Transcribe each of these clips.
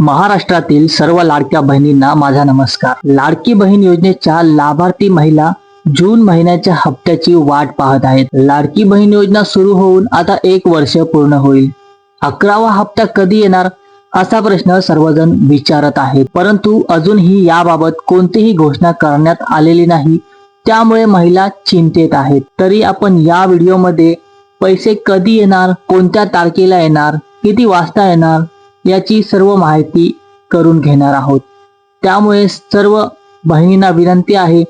महाराष्ट्रातील सर्व लाडक्या बहिणींना माझा नमस्कार. लाडकी बहीण योजनेच्या लाभार्थी महिला जून महिन्याच्या हप्त्याची वाट पाहत आहेत. लाडकी बहीण योजना सुरू होऊन आता एक वर्ष पूर्ण होईल. अकरावा हप्ता कधी येणार असा प्रश्न सर्वजण विचारत आहेत. परंतु अजूनही याबाबत कोणतीही घोषणा करण्यात आलेली नाही. त्यामुळे महिला चिंतेत आहेत. तरी आपण या व्हिडिओमध्ये पैसे कधी येणार कोणत्या तारखेला येणार किती वाजता येणार याची सर्व माहिती करून घेणार आहोत. त्यामुळे सर्व बहिणींना विनंती आहे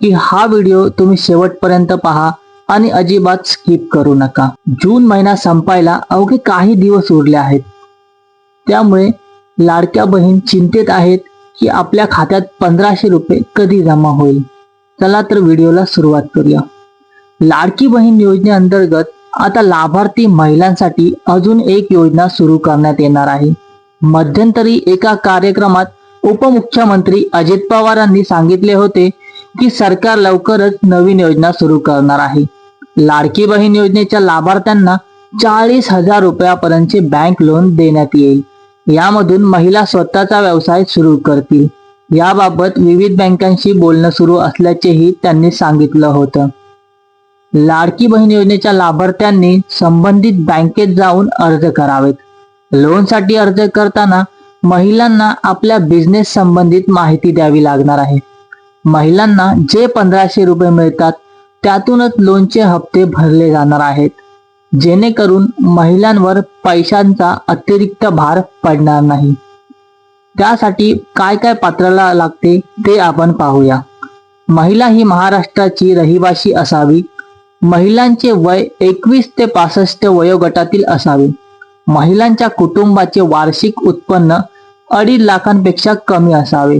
की हा व्हिडिओ तुम्ही शेवटपर्यंत पहा आणि अजिबात स्किप करू नका. जून महिना संपायला अवघे काही दिवस उरले आहेत. त्यामुळे लाडक्या बहीण चिंतेत आहेत की आपल्या खात्यात पंधराशे रुपये कधी जमा होईल. चला तर व्हिडिओला सुरुवात करूया. लाडकी बहीण योजनेअंतर्गत आता लाभार्थी महिलांसाठी अजून एक योजना सुरू करण्यात येणार आहे. मध्यंतरी एका कार्यक्रमात उपमुख्यमंत्री अजित पवारांनी सांगितले होते की सरकार लवकरच नवीन योजना सुरू करणार आहे. लाडकी बहीण योजनेच्या लाभार्थ्यांना चाळीस हजार रुपयापर्यंतचे बँक लोन देण्यात येईल. यामधून महिला स्वतःचा व्यवसाय सुरू करतील. याबाबत विविध बँकांशी बोलणं सुरू असल्याचेही त्यांनी सांगितलं होतं. लाडकी बहीण योजनेच्या लाभार्थ्यांनी संबंधित बँकेत जाऊन अर्ज करावेत. लोनसाठी अर्ज करताना महिलांना आपल्या बिझनेस संबंधित माहिती द्यावी लागणार आहे. महिलांना जे पंधराशे रुपये मिळतात त्यातूनच लोनचे हप्ते भरले जाणार आहेत. जेणेकरून महिलांवर पैशांचा अतिरिक्त भार पडणार नाही. त्यासाठी काय काय पात्राला लागते ते आपण पाहूया. महिला ही महाराष्ट्राची रहिवाशी असावी. महिलांचे वय एकवीस ते पासष्ट वयोगटातील असावे. महिलांच्या कुटुंबाचे वार्षिक उत्पन्न अडीच लाखांपेक्षा कमी असावे.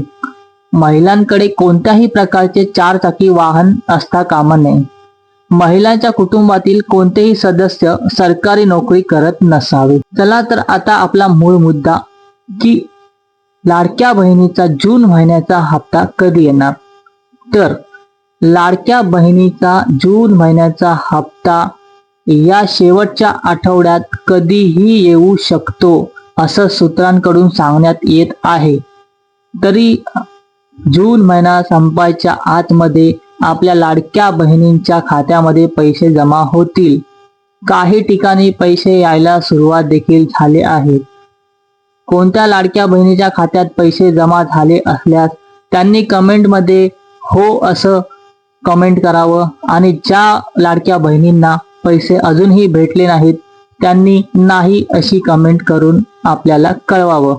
महिलांकडे कोणत्याही प्रकारचे चारचाकी वाहन असता कामा नये. महिलांच्या कुटुंबातील कोणतेही सदस्य सरकारी नोकरी करत नसावे. चला तर आता आपला मूळ मुद्दा की लाडक्या बहिणीचा जून महिन्याचा हप्ता कधी येणार? तर लाडक्या बहिणीचा जून महिन्याचा हप्ता या शेवटच्या आठवड्यात कधीही येऊ शकतो असं सूत्रांकडून सांगण्यात येत आहे. तरी जून महिना संपायच्या आतमध्ये आपल्या लाडक्या बहिणींच्या खात्यामध्ये पैसे जमा होतील. काही ठिकाणी पैसे यायला सुरुवात देखील झाले आहे. कोणत्या लाडक्या बहिणीच्या खात्यात पैसे जमा झाले असल्यास त्यांनी कमेंटमध्ये हो असं कमेंट करावं. आणि ज्या लाडक्या बहिणींना पैसे अजूनही भेटले नाहीत त्यांनी नाही अशी कमेंट करून आपल्याला कळवावं.